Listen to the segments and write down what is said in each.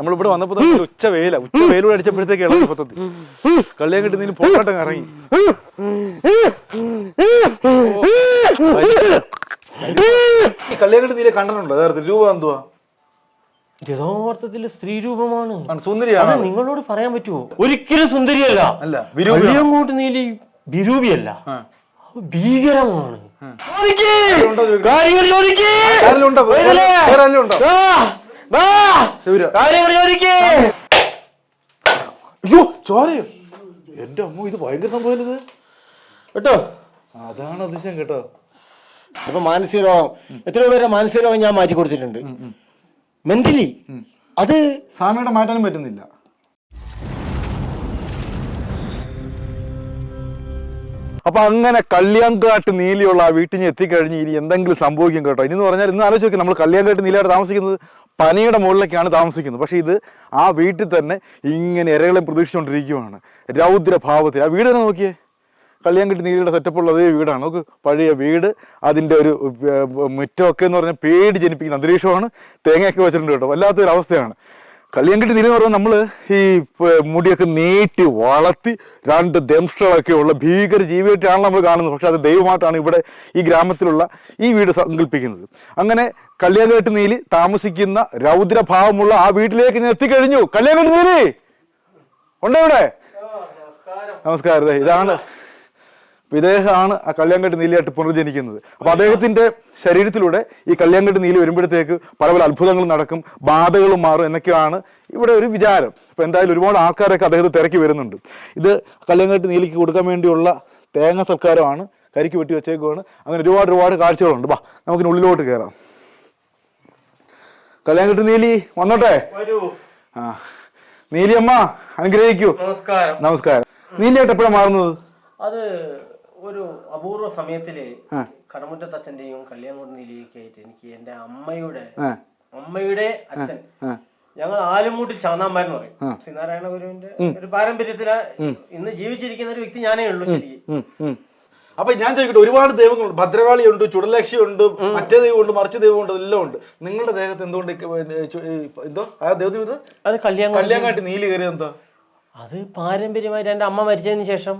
നമ്മളിവിടെ വന്നപ്പോ തന്നെ ഒരു ഉച്ച വെയില. ഉച്ച വെയിലൂടെ അടിച്ചപ്പോഴത്തേക്ക് ഇളകി മൊത്തത്തിൽ കള്ളിയാൻ കിട്ടുന്നതിന് നീ പോരാട്ടം ഇറങ്ങി. ഈ കള്ളിയാൻ കിട്ടി നീലെ കണ്ടിട്ടുണ്ടോ? യഥാർത്ഥത്തിൽ രൂപ എന്തുവാ? യഥാർത്ഥത്തിൽ സ്ത്രീ രൂപമാണ്. ആണ്, സുന്ദരിയാണ്? അത് നിങ്ങളോട് പറയാൻ പറ്റുമോ ഒരിക്കലും സുന്ദരിയല്ല. അല്ല അങ്ങോട്ട് നീലി വിരൂപിയല്ല. ഭീകരമാണ്. ചോദിക്ക്. അയ്യോ ചോരയോ എന്റെ അമ്മ ഇത് ഭയങ്കര സംഭവം ഇത് കേട്ടോ? അതാണ് അതിശയം കേട്ടോ. അപ്പൊ മാനസിക രോഗം. എത്രയോ പേരെ മാനസിക രോഗം ഞാൻ മാറ്റി കൊടുത്തിട്ടുണ്ട്. മെന്റലി അത് സ്വാമിയുടെ മാറ്റാനും പറ്റുന്നില്ല. അപ്പൊ അങ്ങനെ കല്യാൺകാട്ട് നീലിയുള്ള ആ വീട്ടിൽ നിന്ന് എത്തിക്കഴിഞ്ഞ് ഇനി എന്തെങ്കിലും സംഭവിക്കും കേട്ടോ. ഇനി എന്ന് പറഞ്ഞാൽ ഇന്ന് ആലോചിച്ച് നോക്കി നമ്മൾ കല്യാൺകാട്ട് നീലയായിട്ട് താമസിക്കുന്നത് പനിയുടെ മുകളിലേക്കാണ് താമസിക്കുന്നത്. പക്ഷേ ഇത് ആ വീട്ടിൽ തന്നെ ഇങ്ങനെ ഇരകളെ പ്രതീക്ഷിച്ചുകൊണ്ടിരിക്കുകയാണ്. രൗദ്രഭാവത്തിൽ. ആ വീട് തന്നെ നോക്കിയേ. കല്യാൺകെട്ടി നീലിയുടെ സെറ്റപ്പുള്ള അതേ വീടാണ്. നമുക്ക് പഴയ വീട് അതിന്റെ ഒരു മുറ്റമൊക്കെ എന്ന് പറഞ്ഞാൽ പേടി ജനിപ്പിക്കുന്ന അന്തരീക്ഷമാണ്. തേങ്ങയൊക്കെ വെച്ചിട്ടുണ്ട് കേട്ടോ. വല്ലാത്തൊരു അവസ്ഥയാണ് കല്യാൺകെട്ടി നീലി എന്ന് പറഞ്ഞാൽ നമ്മൾ ഈ മുടിയൊക്കെ നീട്ടി വളർത്തി രണ്ട് ദംഷ്ടകളൊക്കെ ഉള്ള ഭീകര ജീവിയായിട്ടാണ് നമ്മൾ കാണുന്നത്. പക്ഷെ അത് ദൈവമായിട്ടാണ് ഇവിടെ ഈ ഗ്രാമത്തിലുള്ള ഈ വീട് സങ്കല്പിക്കുന്നത്. അങ്ങനെ കല്യാൺകെട്ടി നീലി താമസിക്കുന്ന രൗദ്രഭാവമുള്ള ആ വീട്ടിലേക്ക് ഞാൻ എത്തിക്കഴിഞ്ഞു. കല്യാൺകെട്ടി നീലി! ഉണ്ടോ ഇവിടെ? നമസ്കാരം. ഇതാണ് വിദേഹമാണ് ആ കല്യാൺകെട്ട് നീലിയായിട്ട് പുനർജനിക്കുന്നത്. അപ്പൊ അദ്ദേഹത്തിന്റെ ശരീരത്തിലൂടെ ഈ കല്യാൺകെട്ട് നീലി വരുമ്പോഴത്തേക്ക് പല പല അത്ഭുതങ്ങളും നടക്കും ബാധകളും മാറും എന്നൊക്കെയാണ് ഇവിടെ ഒരു വിചാരം. അപ്പൊ എന്തായാലും ഒരുപാട് ആൾക്കാരൊക്കെ അദ്ദേഹത്തെ തിരക്കി വരുന്നുണ്ട്. ഇത് കല്യാൺകെട്ട് നീലിക്ക് കൊടുക്കാൻ വേണ്ടിയുള്ള തേങ്ങ സൽക്കാരമാണ് കരിക്ക് വെട്ടി വെച്ചേക്കുവാണ്. അങ്ങനെ ഒരുപാട് ഒരുപാട് കാഴ്ചകളുണ്ട്. വാ നമുക്കിന് ഉള്ളിലോട്ട് കയറാം കല്യാൺകെട്ട് നീലി വന്നോട്ടെ? ആ നീലിയമ്മ അനുഗ്രഹിക്കൂ. നമസ്കാരം. നമസ്കാരം. നീലിയായിട്ട് എപ്പോഴാണ് മാറുന്നത്? അത് ഒരു അപൂർവ സമയത്തിൽ കടമുറ്റത്ത് കടമുറ്റത്തച്ഛന്റെയും കല്യാണം നീലിയൊക്കെ ആയിട്ട് എനിക്ക് എന്റെ അമ്മയുടെ അമ്മയുടെ അച്ഛൻ. ഞങ്ങൾ ആലുമൂട്ടിൽ ചാന്നാമ്പാരെന്ന് പറയും. ശ്രീനാരായണ ഗുരുവിന്റെ ഒരു പാരമ്പര്യത്തിൽ ഇന്ന് ജീവിച്ചിരിക്കുന്ന ഒരു വ്യക്തി ഞാനേ ഉള്ളൂ ശരി. അപ്പൊ ഞാൻ ചോദിക്കട്ടെ ഒരുപാട് ദൈവങ്ങളുണ്ട് ഭദ്രകാളി ഉണ്ട് ചുടലക്ഷി ഉണ്ട് മറ്റേ ദൈവമുണ്ട് മറിച്ച് ദൈവമുണ്ട് എല്ലാം ഉണ്ട്. നിങ്ങളുടെ ദേഹത്ത് എന്തുകൊണ്ട് എന്തോ? ആ ദൈവം കല്യാണം അത് കല്യാൺ കല്യാങ്ങാട്ടി നീലി കയറി എന്താ? അത് പാരമ്പര്യമായിട്ട് എന്റെ അമ്മ മരിച്ചതിന് ശേഷം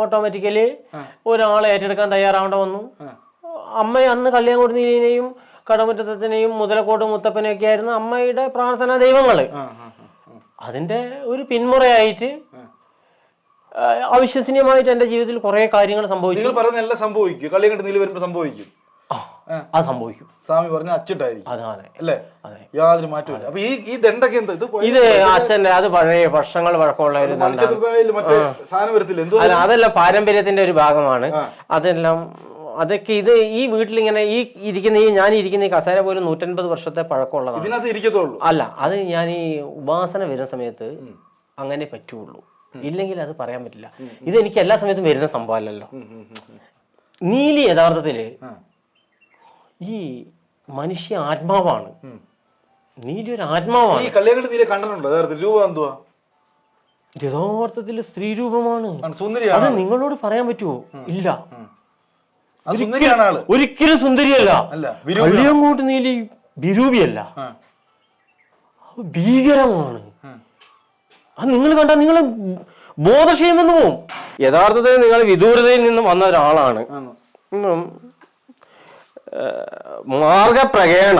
ഓട്ടോമാറ്റിക്കലി ഒരാളെ ഏറ്റെടുക്കാൻ തയ്യാറാവേണ്ട വന്നു. അമ്മ അന്ന് കല്യാൺകുടുന്നിനെയും കടമുറ്റത്തിനെയും മുതലക്കോട്ട് മുത്തപ്പനെയൊക്കെ ആയിരുന്നു അമ്മയുടെ പ്രാർത്ഥനാ ദൈവങ്ങൾ. അതിന്റെ ഒരു പിന്മുറയായിട്ട് അവിശ്വസനീയമായിട്ട് എന്റെ ജീവിതത്തിൽ കുറെ കാര്യങ്ങൾ സംഭവിച്ചു. നിങ്ങൾ പറയുന്ന എല്ലാം സംഭവിക്കും. നീലി വരുമ്പോൾ സംഭവിക്കും. അത് സംഭവിക്കും. സ്വാമി പറഞ്ഞ അച്ചിട്ടായിരിക്കും. അതെ അതെ. അല്ലേ? അതെ. യാതൊരു മാറ്റമില്ല അപ്പൊ ഈ ഈ ദണ്ടൊക്കെ എന്താ? ഇത് ഇത് അച്ഛന്റെ അത് പഴയ വർഷങ്ങൾ വഴക്കമുള്ള ഒരു വരത്തില്ല? അതെല്ലാം പാരമ്പര്യത്തിന്റെ ഒരു ഭാഗമാണ്. അതെല്ലാം അതൊക്കെ ഇത് ഈ വീട്ടിലിങ്ങനെ ഈ ഇരിക്കുന്ന ഈ ഞാൻ ഇരിക്കുന്ന ഈ കസേര പോലും നൂറ്റൻപത് വർഷത്തെ പഴക്കമുള്ളതാണ്. ഇതിനകത്ത് ഇരിക്കത്തുള്ളൂ. അല്ല അത് ഞാൻ ഈ ഉപാസന വരുന്ന സമയത്ത് അങ്ങനെ പറ്റുള്ളൂ. ഇല്ലെങ്കിൽ അത് പറയാൻ പറ്റില്ല. ഇത് എനിക്ക് എല്ലാ സമയത്തും വരുന്ന സംഭവമല്ലല്ലോ. നീലി യഥാർത്ഥത്തിൽ. ഈ മനുഷ്യ ആത്മാവാണ്. നീലൊരു ഒരു ആത്മാവാണ്. ഈ നീലി യഥാർത്ഥത്തിൽ രൂപ എന്തുവാ? യഥാർത്ഥത്തിൽ സ്ത്രീ രൂപമാണ് ആണ്, അത് നിങ്ങളോട് പറയാൻ പറ്റുമോ? ഇല്ല. ആ സുന്ദരിയാണ് ആൾ. ഒരിക്കലും സുന്ദരിയല്ല. കള്ളിയങ്ങോട്ട് നീലി വിരൂപിയല്ല. ഭീകരമാണ്. ആ. അത് നിങ്ങൾ കണ്ട നിങ്ങൾ ബോധക്ഷയം എന്ന് പോവും. യഥാർത്ഥത്തിൽ നിങ്ങൾ വിദൂരതയിൽ നിന്ന് വന്ന ഒരാളാണ്. മാർഗപ്രകേണ.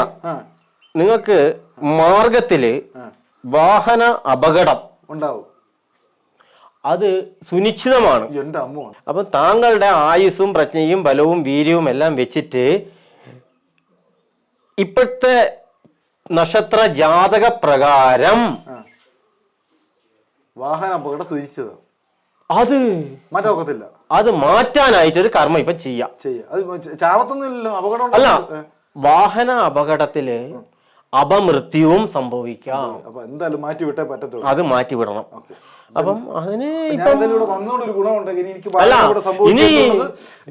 നിങ്ങൾക്ക് മാർഗത്തിൽ വാഹന അപകടം ഉണ്ടാവും. അത് സുനിശ്ചിതമാണ്. അപ്പൊ താങ്കളുടെ ആയുസ്സും പ്രജ്ഞയും ബലവും വീര്യവും എല്ലാം വെച്ചിട്ട് ഇപ്പോഴത്തെ നക്ഷത്ര ജാതക പ്രകാരം വാഹന അപകടം സൂചിച്ചത് അത് മറ്റൊക്കത്തില്ല ഒക്കത്തില്ല. അത് മാറ്റാനായിട്ട് ഒരു കർമ്മം ഇപ്പൊ ചെയ്യാം. അല്ല വാഹന അപകടത്തിൽ അപമൃത്യുവും സംഭവിക്കാം. എന്തായാലും മാറ്റി വിട്ടേ പറ്റത്തുള്ളൂ. അത് മാറ്റിവിടണം വിടണം. അപ്പം അതിന്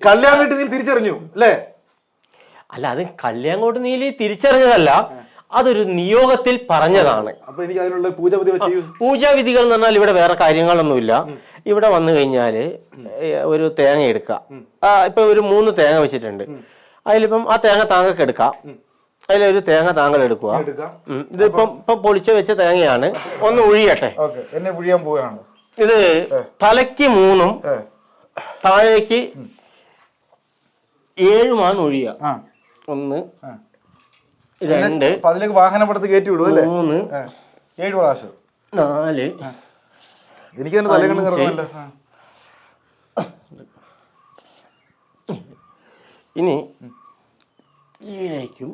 കല്യാൺ വീട്ടിൽ തിരിച്ചറിഞ്ഞു അല്ലേ? അല്ല അത് കല്യാങ്ങോട്ട് നീലി തിരിച്ചറിഞ്ഞതല്ല. അതൊരു നിയോഗത്തിൽ പറഞ്ഞതാണ്. പൂജാവിധികൾ എന്ന് പറഞ്ഞാൽ ഇവിടെ വേറെ കാര്യങ്ങളൊന്നുമില്ല. ഇവിടെ വന്നു കഴിഞ്ഞാൽ ഒരു തേങ്ങ എടുക്കുക. ഇപ്പൊ ഒരു മൂന്ന് തേങ്ങ വെച്ചിട്ടുണ്ട്. അതിലിപ്പം ആ തേങ്ങ താങ്കൾക്ക് എടുക്കാം. അതിലൊരു തേങ്ങ താങ്കൾ എടുക്കുക. ഇതിപ്പം ഇപ്പൊ പൊളിച്ചു വെച്ച തേങ്ങയാണ്. ഒന്ന് ഒഴിയട്ടെ എന്നെ പോവുകയാണ്. ഇത് തലയ്ക്ക് മൂന്നും താഴേക്ക് ഏഴുമാണ് ഒഴിയുക ആ. ഒന്ന്. രണ്ട് അപ്പൊ അതിലേക്ക് വാഹനപ്പെടുത്ത് കയറ്റി വിടും അല്ലേ? മൂന്ന്. ഏഴ് പ്രാവശ്യം. നാല്. എനിക്ക് തന്നെ. ഇനി ഇതിലേക്കും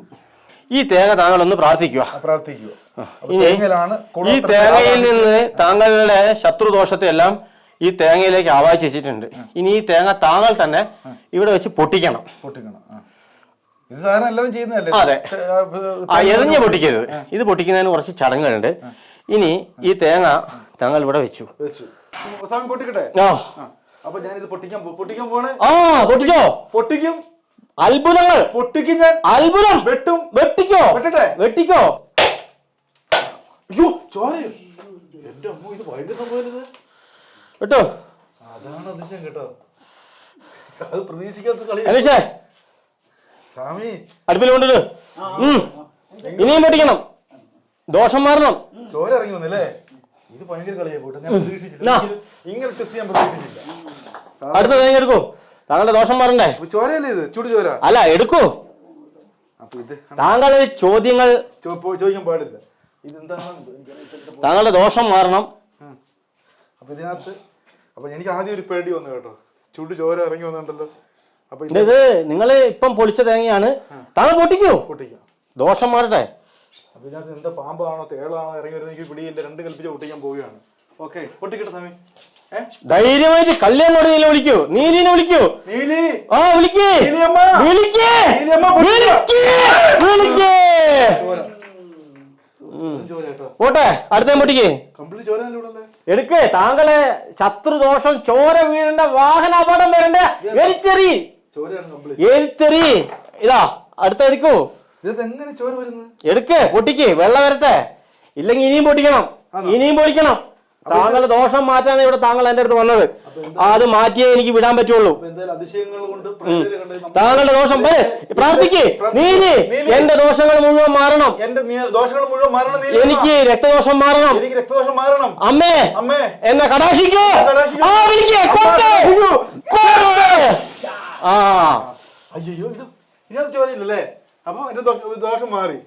ഈ തേങ്ങ താങ്കളൊന്ന് പ്രാർത്ഥിക്കുക. പ്രാർത്ഥിക്കുക. ഇനി ഈ തേങ്ങയിൽ നിന്ന് താങ്കളുടെ ശത്രുദോഷത്തെ എല്ലാം ഈ തേങ്ങയിലേക്ക് ആവാഹിച്ച് വെച്ചിട്ടുണ്ട്. ഇനി ഈ തേങ്ങ താങ്കൾ തന്നെ ഇവിടെ വെച്ച് പൊട്ടിക്കണം. പൊട്ടിക്കണം. ഇത് സാധനം എല്ലാവരും ചെയ്യുന്നതല്ലേ? അതെ. എറിഞ്ഞ ആ, എറിഞ്ഞ് പൊട്ടിക്കരുത്. ഇത് പൊട്ടിക്കുന്നതിന് കുറച്ച് ചടങ്ങുകളുണ്ട്. ഇനി ഈ തേങ്ങ താങ്കൾ ഇവിടെ വെച്ചു. സ്വാമി പൊട്ടിക്കട്ടെ? ആ. പൊട്ടിക്കാൻ പൊട്ടിക്കാൻ പോണേ ആ പൊട്ടിച്ചോ പൊട്ടിക്കും. അത്ഭുതങ്ങൾ. പൊട്ടിക്കും ഞാൻ. അത്ഭുതം. വെട്ടും. വെട്ടിക്കോ. വെട്ടട്ടെ? വെട്ടിക്കോ. അയ്യോ ചോരയോ എന്റെ അമ്മ ഇത് ഭയങ്കര സംഭവം ഇത് വെട്ടോ. അതാണ് അതിശയം കേട്ടോ. അത് പ്രതീക്ഷിക്കാത്ത കളി അനീഷേ സ്വാമി. അടുപ്പിൽ കൊണ്ടിട്ട് ഉം. ഇനിയും പൊട്ടിക്കണം. ദോഷം മാറണം. ചോര ഇറങ്ങി വന്നല്ലേ ഇത് ഭയങ്കര കളിയായി പോട്ടെ. ഞാൻ പ്രതീക്ഷിച്ചില്ല. നാ. ഇങ്ങനെ- ഇങ്ങനെ ടെസ്റ്റ് ഞാൻ പ്രതീക്ഷിച്ചില്ല. അടുത്ത തേങ്ങ എടുക്കൂ. താങ്കളുടെ ദോഷം മാറണ്ടേ? ചോരയല്ലേ ഇത്? ചുടു ചോര. അല്ല എടുക്കൂ. താങ്കൾ ചോദ്യങ്ങൾ ചോദിക്കാൻ പാടില്ല. താങ്കളുടെ ദോഷം മാറണം. അപ്പൊ ഇതിനകത്ത് അപ്പൊ എനിക്ക് ആദ്യം ഒരു പേടി വന്നു കേട്ടോ. ചുടു ചോര ഇറങ്ങി വന്നിട്ടുണ്ടല്ലോ. ഇത് നിങ്ങൾ ഇപ്പം പൊളിച്ച തേങ്ങയാണ്. താങ്കൾ പൊട്ടിക്കൂ? പൊട്ടിക്കാം. ദോഷം മാറട്ടെ. അപ്പൊ ഇതിനകത്ത് എന്താ പാമ്പാണോ തേളാണോ ഇറങ്ങി വരുന്നത് എനിക്ക് പിടിയില്ല. രണ്ട് കൽപ്പിച്ച് പൊട്ടിക്കാൻ പോവുകയാണ്. ഓക്കെ പൊട്ടിക്കട്ടെ സ്വാമി ധൈര്യമായിട്ട് കല്യാണോട് നീല വിളിക്കൂ. നീലിനെ വിളിക്കൂ. നീലി! ആ വിളിക്കേ. വിളിക്കേ. വിളിക്കേ. പോട്ടെ അടുത്ത പൊട്ടിക്കേ. എടുക്കേ താങ്കളെ ശത്രുദോഷം ചോര വീഴണ്ട വാഹന അപകടം വരണ്ട എരിച്ചെറി എരിച്ചെറി ഇതാ അടുത്ത എടുക്കൂ. ചോര വരുന്നത് എടുക്ക് പൊട്ടിക്ക് വെള്ളം വരട്ടെ. ഇല്ലെങ്കിൽ ഇനിയും പൊട്ടിക്കണം. ഇനിയും പൊടിക്കണം താങ്കളുടെ ദോഷം മാറ്റാണ് ഇവിടെ താങ്കൾ എന്റെ അടുത്ത് വന്നത്. അത് മാറ്റിയേ എനിക്ക് വിടാൻ പറ്റുള്ളൂ. താങ്കളുടെ ദോഷം പറ പ്രാർത്ഥിക്ക്. നീലി. എന്റെ ദോഷങ്ങൾ മുഴുവൻ മാറണം. എന്റെ നീ- ദോഷങ്ങൾ മുഴുവൻ മാറണം നീലി. എനിക്ക് രക്തദോഷം മാറണം. എനിക്ക് രക്തദോഷം മാറണം. അമ്മേ അമ്മേ. എന്നെ കടാശിക്കോ. ആ. അയ്യോ. ഇത് ഇതിനകത്ത് ചോരയില്ലല്ലേ അപ്പൊ എന്റെ ദോഷം മാറി.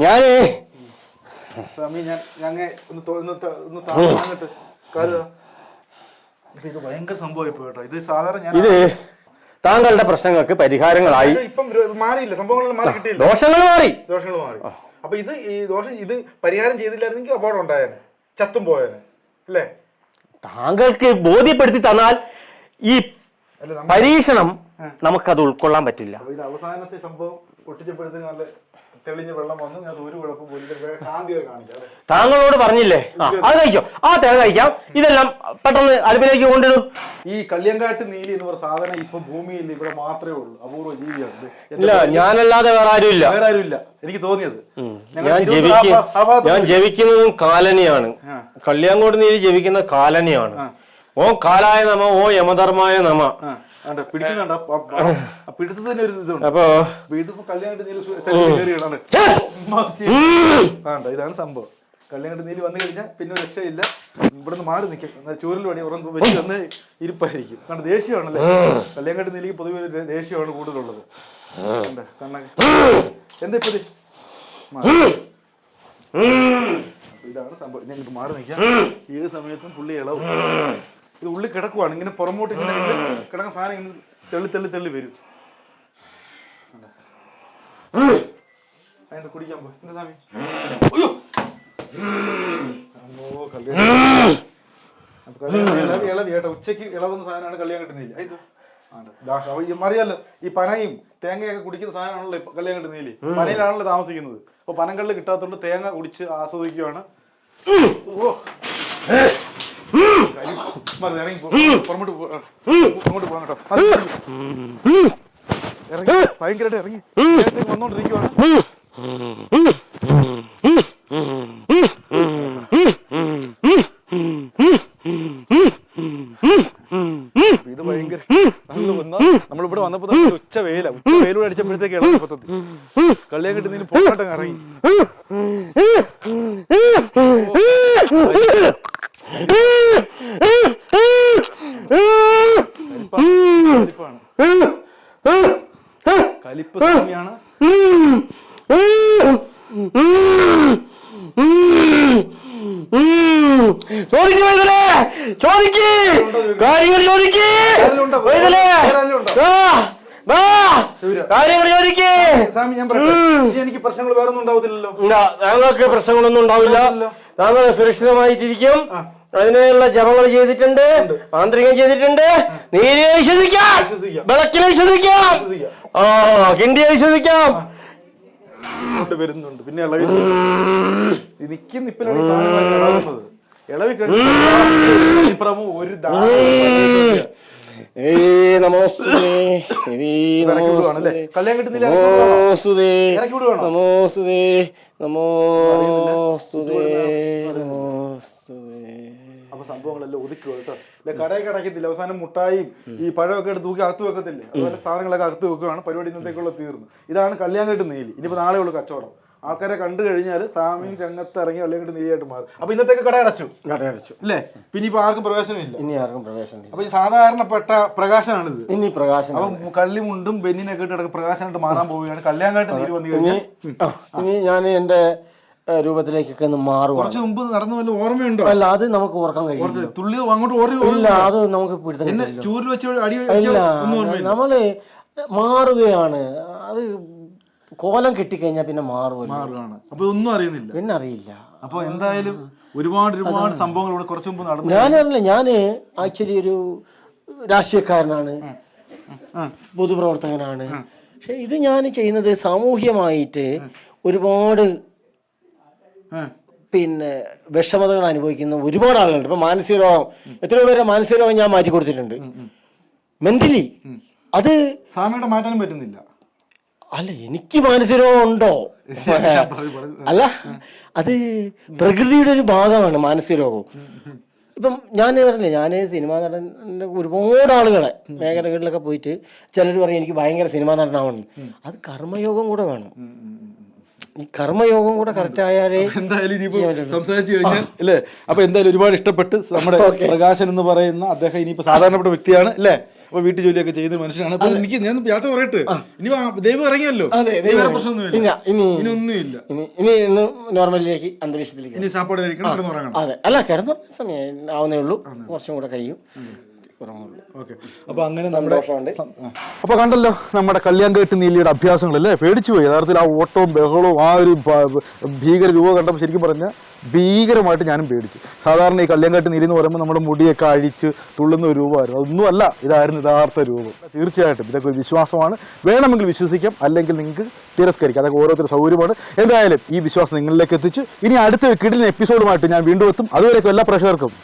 ഞാനേ. സ്വാമി ഞാൻ ഞങ്ങ ഒന്ന് തൊ- ഒന്ന് ത- ഒന്ന് താങ്ങിട്ട് കാര്യം ഇപ്പൊ ഇത് ഭയങ്കര സംഭവമായി പോയി കേട്ടോ. ഇത് സാധാരണ ഞാൻ ഇത് താങ്കളുടെ പ്രശ്നങ്ങൾക്ക് പരിഹാരങ്ങളായി. ഇപ്പം ര- മാറിയില്ല. സംഭവങ്ങളെല്ലാം മാറി കിട്ടിയില്ല. ദോഷങ്ങൾ മാറി. ദോഷങ്ങൾ മാറി. അപ്പൊ ഇത് ഈ ദോഷം ഇത് പരിഹാരം ചെയ്തില്ലായിരുന്നെങ്കിൽ അപകടം ഉണ്ടായേനെ. ചത്തും പോയേനെ. അല്ലേ? താങ്കൾക്ക് ബോധ്യപ്പെടുത്തി തന്നാൽ ഈ പരീക്ഷണം നമുക്കത് ഉൾക്കൊള്ളാൻ പറ്റില്ല. അവസാനത്തെ സംഭവം പൊട്ടിച്ചപ്പോഴത്തേക്ക് നല്ല തെളിഞ്ഞ വെള്ളം വന്നു. ഞാൻ ഒരു താങ്കളോട് പറഞ്ഞില്ലേ? ആ അത് കഴിക്കോ ആ തേങ്ങ കഴിക്കാം. ഇതെല്ലാം പെട്ടെന്ന് അടുപ്പിലേക്ക് കൊണ്ടിടും. ഈ കല്യങ്കാട്ട് നീലി എന്ന് പറഞ്ഞ സാധനം ഇപ്പൊ ഭൂമിയിൽ ഇവിടെ മാത്രമേ ഉള്ളൂ. അപൂർവ ജീവിയാണ്. ഇല്ല ഞാനല്ലാതെ വേറെ ആരും ഇല്ല വേറെ ആരും ഇല്ല എനിക്ക് തോന്നിയത്. ഞാൻ ജപിക്ക ഞാൻ ജപിക്കുന്നതും കാലനെയാണ്. കല്യാങ്കോട് നീലി ജപിക്കുന്ന കാലനെയാണ്. ഓ കാലായ നമ ഓ യമധർമായ നമ. അപ്പൊ- ഇതാണ് സംഭവം. കല്യാണത്ത് നീൽ വന്നു കഴിഞ്ഞാൽ പിന്നെ ഒരു രക്ഷയില്ല. നിന്ന് മാറി നിൽക്കും. ചൂരൽ വടി ഉറന്ന് വെച്ച് വന്ന് ഇരിപ്പായിരിക്കും. കാരണം ദേഷ്യമാണല്ലേ? കല്യാണത്ത് നീലിക്ക് പൊതുവെ ഒരു ദേഷ്യമാണ് കൂടുതലുള്ളത്. എന്താ ഇപ്പൊ ഇത്? മാറി. അപ്പൊ ഇതാണ് സംഭവം. ഞാൻ മാറി നിൽക്കാം. ഏത് സമയത്തും പുള്ളി ഇളവും. ഇത് ഉള്ളിൽ കിടക്കുവാണ്. ഇങ്ങനെ പുറമോട്ട് ഇങ്ങനെ കിടക്കുന്ന സാധനം ഇങ്ങനെ തെള്ളി തെള്ളി തെള്ളി വരും. അതിന് കുടിക്കാൻ പോ. എന്താ സ്വാമി അയ്യോ! അമ്മോ, കല്യാണം. ഇളവി കേട്ടോ ഉച്ചയ്ക്ക് ഇളവുന്ന സാധനമാണ് കല്യാൺ കിട്ടുന്നില്ല. ഇത് അറിയാലോ ഈ പനയും തേങ്ങയൊക്കെ കുടിക്കുന്ന സാധനമാണല്ലോ കല്യാൺ കിട്ടുന്നില്ല? പനയിലാണല്ലോ താമസിക്കുന്നത്. അപ്പൊ പനങ്ങളിൽ കിട്ടാത്തതുകൊണ്ട് തേങ്ങ കുടിച്ച് ആസ്വദിക്കുവാണ്. ഓ. ഇറങ്ങി. പുറമോട്ട് കേട്ടോ ഇറങ്ങി. ഭയങ്കരമായിട്ട് ഇറങ്ങി വന്നോണ്ടിരിക്കുവാണ് ഇത് ഭയങ്കര നമ്മൾ വന്ന നമ്മളിവിടെ വന്നപ്പോ തന്നെ ഉച്ച വെയില ഉച്ച വെയിലൂടെ അടിച്ചപ്പോഴത്തേക്ക് ഇളകി കലിപ്പാണ് കലിപ്പ് സ്വാമിയാണ് ചോദിക്ക് വൈദ്യരെ ചോദിക്ക്. കാര്യങ്ങൾ ചോദിക്ക്. അതിലുണ്ടോ? വൈദ്യരെ അതിലുണ്ടോ? ആ, വാ. കാര്യങ്ങൾ ചോദിക്ക്. സ്വാമി ഞാൻ പറയട്ടെ. എനിക്ക് പ്രശ്നങ്ങൾ വേറെ ഒന്നും ഉണ്ടാവത്തില്ലല്ലോ താങ്കൾക്ക് പ്രശ്നങ്ങളൊന്നും ഉണ്ടാവില്ല. താങ്കൾ സുരക്ഷിതമായിട്ടിരിക്കും. അതിനുള്ള ജപങ്ങൾ ചെയ്തിട്ടുണ്ട് മാന്ത്രികം ചെയ്തിട്ടുണ്ട്. നീരെ വിശ്വസിക്കാം. വിളക്കിനെ വിശ്വസിക്കാം. ഓ ആ കിണ്ടിയെ വിശ്വസിക്കാം. വരുന്നുണ്ട്. പിന്നെ ഇളവി എനിക്ക് നിപ്പിലാണ് ഇളവി ഒരു? കല്യാണം കിട്ടുന്നില്ല? നമോസ്തുതേ നമോസ്തുതേ നമോസ്തുതേ നമോസ്തുതേ അപ്പൊ സംഭവങ്ങളെല്ലാം ഒതുക്കുക കേട്ടോ. ഇല്ല കടയൊക്കെ അടയ്ക്കത്തില്ല അവസാനം മുട്ടായും ഈ പഴമൊക്കെ എടുത്ത് തൂക്കി അകത്ത് വെക്കത്തില്ലേ? അതുപോലെ സാധനങ്ങളൊക്കെ അകത്ത് വെക്കുകയാണ്. പരിപാടി ഇന്നത്തേക്കുള്ള തീർന്നു. ഇതാണ് കല്യാൺകെട്ട് നീലി. ഇനിയിപ്പോ നാളെ ഉള്ളു കച്ചവടം. ആൾക്കാരെ കണ്ടു കഴിഞ്ഞാൽ സ്വാമിയും രംഗത്ത് ഇറങ്ങി അല്ലെങ്കിൽ നീലിയായിട്ട് മാറും. അപ്പൊ ഇന്നത്തേക്ക് കട അടച്ചു? കടയടച്ചു. അല്ലേ പിന്നെ ഇപ്പൊ ആർക്കും പ്രവേശനമില്ല. ഇനി ആർക്കും പ്രവേശനം അപ്പൊ ഈ സാധാരണപ്പെട്ട പ്രകാശനാണിത് ഇനി പ്രകാശനം അപ്പൊ കള്ളിമുണ്ടും ബെന്നിനൊക്കെ ഇട്ട് പ്രകാശനായിട്ട് മാറാൻ പോവുകയാണ്. കല്യാണമായിട്ട് നീര് വന്നു കഴിഞ്ഞാൽ. ഇനി ഞാൻ എന്റെ രൂപത്തിലേക്കൊക്കെ ഒന്ന് മാറുക കുറച്ച് മുമ്പ് നടന്ന വല്ല ഓർമ്മയുണ്ടോ? അല്ല അത് നമുക്ക് ഓർക്കാൻ കഴിയില്ല. തുള്ളി അങ്ങോട്ട് ഓടി ഇല്ല അത് നമുക്ക് പിടുത്തം എന്നെ കിട്ടില്ല. ചൂരിൽ വെച്ച് അടി ഇല്ല ഒന്നും ഓർമ്മയില്ല. നമ്മൾ മാറുകയാണ്. അത് കോലം കെട്ടിക്കഴിഞ്ഞാൽ പിന്നെ മാറുമല്ലോ മാറുകയാണ്. അപ്പൊ ഒന്നും അറിയുന്നില്ല. പിന്നെ അറിയില്ല. അപ്പൊ എന്തായാലും ഒരുപാട് ഒരുപാട് സംഭവങ്ങൾ ഇവിടെ കുറച്ച് മുമ്പ് നടന്നു. ഞാനറിയില്ല ഞാൻ ആക്ച്വലി ഒരു രാഷ്ട്രീയക്കാരനാണ്. പൊതുപ്രവർത്തകനാണ്. പക്ഷെ ഇത് ഞാൻ ചെയ്യുന്നത് സാമൂഹ്യമായിട്ട് ഒരുപാട്. പിന്നെ വിഷമതകൾ അനുഭവിക്കുന്ന ഒരുപാട് ആളുകളുണ്ട്. ഇപ്പൊ മാനസിക രോഗം. എത്രയോ പേരെ മാനസിക രോഗം ഞാൻ മാറ്റി കൊടുത്തിട്ടുണ്ട്. മെന്റലി അത് സ്വാമിയുടെ മാറ്റാനും പറ്റുന്നില്ല. അല്ല എനിക്ക് മാനസിക രോഗം ഉണ്ടോ? അല്ല അത് പ്രകൃതിയുടെ ഒരു ഭാഗമാണ് മാനസിക രോഗം. ഇപ്പം ഞാൻ പറഞ്ഞില്ലേ ഞാൻ സിനിമ നടൻ ഒരുപാട് ആളുകളെ മേഖലകളിലൊക്കെ പോയിട്ട് ചിലർ പറയും എനിക്ക് ഭയങ്കര സിനിമ നടനാവണം. അത് കർമ്മയോഗം കൂടെ വേണം. ഈ കർമ്മയോഗം കൂടെ കറക്റ്റ് ആയാലേ എന്തായാലും ഇനിയിപ്പോ സംസാരിച്ചു കഴിഞ്ഞാൽ അല്ലേ അപ്പൊ എന്തായാലും ഒരുപാട് ഇഷ്ടപ്പെട്ട് നമ്മുടെ പ്രകാശൻ എന്ന് പറയുന്ന അദ്ദേഹം ഇനിയിപ്പോ സാധാരണപ്പെട്ട വ്യക്തിയാണ് അല്ലേ അപ്പൊ വീട്ടു ജോലിയൊക്കെ ചെയ്ത മനുഷ്യനാണ്. അപ്പൊ എനിക്ക് ഞാൻ യാത്ര പറയട്ടെ? ഇനി ദൈവം ഇറങ്ങിയല്ലോ? ഇനി വേറെ പ്രശ്നമൊന്നുമില്ല. ഇനി ഇനി ഒന്നുമില്ല. ഇനി ഇന്ന് നോർമലിലേക്ക് അന്തരീക്ഷത്തിലേക്ക് ഇനി സാപ്പാട് കഴിക്കണം കിടന്നുറങ്ങണം അതെ. അല്ല കിടന്നു സമയം ആവുന്നേ ഉള്ളൂ. കുറച്ചും കൂടെ കഴിയും. ഓക്കെ. അപ്പൊ അങ്ങനെ നമ്മുടെ സന്തോഷമുണ്ട്. അപ്പൊ കണ്ടല്ലോ നമ്മുടെ കല്യാൺകേട്ട് നീലിയുടെ അഭ്യാസങ്ങൾ അല്ലേ പേടിച്ചു പോയി. യഥാർത്ഥത്തിൽ ആ ഓട്ടവും ബഹളവും ആ ഒരു ഭീകര രൂപം കണ്ടപ്പോൾ ശരിക്കും പറഞ്ഞാൽ ഭീകരമായിട്ട് ഞാനും പേടിച്ചു. സാധാരണ ഈ കല്യാൺകേട്ട് നീലി എന്ന് പറയുമ്പോൾ നമ്മുടെ മുടിയൊക്കെ അഴിച്ച് തുള്ളുന്ന ഒരു രൂപമായിരുന്നു. അതൊന്നുമല്ല ഇതായിരുന്നു യഥാർത്ഥ രൂപം. തീർച്ചയായിട്ടും ഇതൊക്കെ ഒരു വിശ്വാസമാണ്. വേണമെങ്കിൽ വിശ്വസിക്കാം അല്ലെങ്കിൽ നിങ്ങൾക്ക് തിരസ്കരിക്കാം. അതൊക്കെ ഓരോരുത്തർ സൗകര്യമാണ്. എന്തായാലും ഈ വിശ്വാസം നിങ്ങളിലേക്ക് എത്തിച്ചു ഇനി അടുത്ത കിടിലിന് എപ്പിസോഡുമായിട്ട് ഞാൻ വീണ്ടും എത്തും. അതുവരേക്കും എല്ലാ പ്രേക്ഷകർക്കും.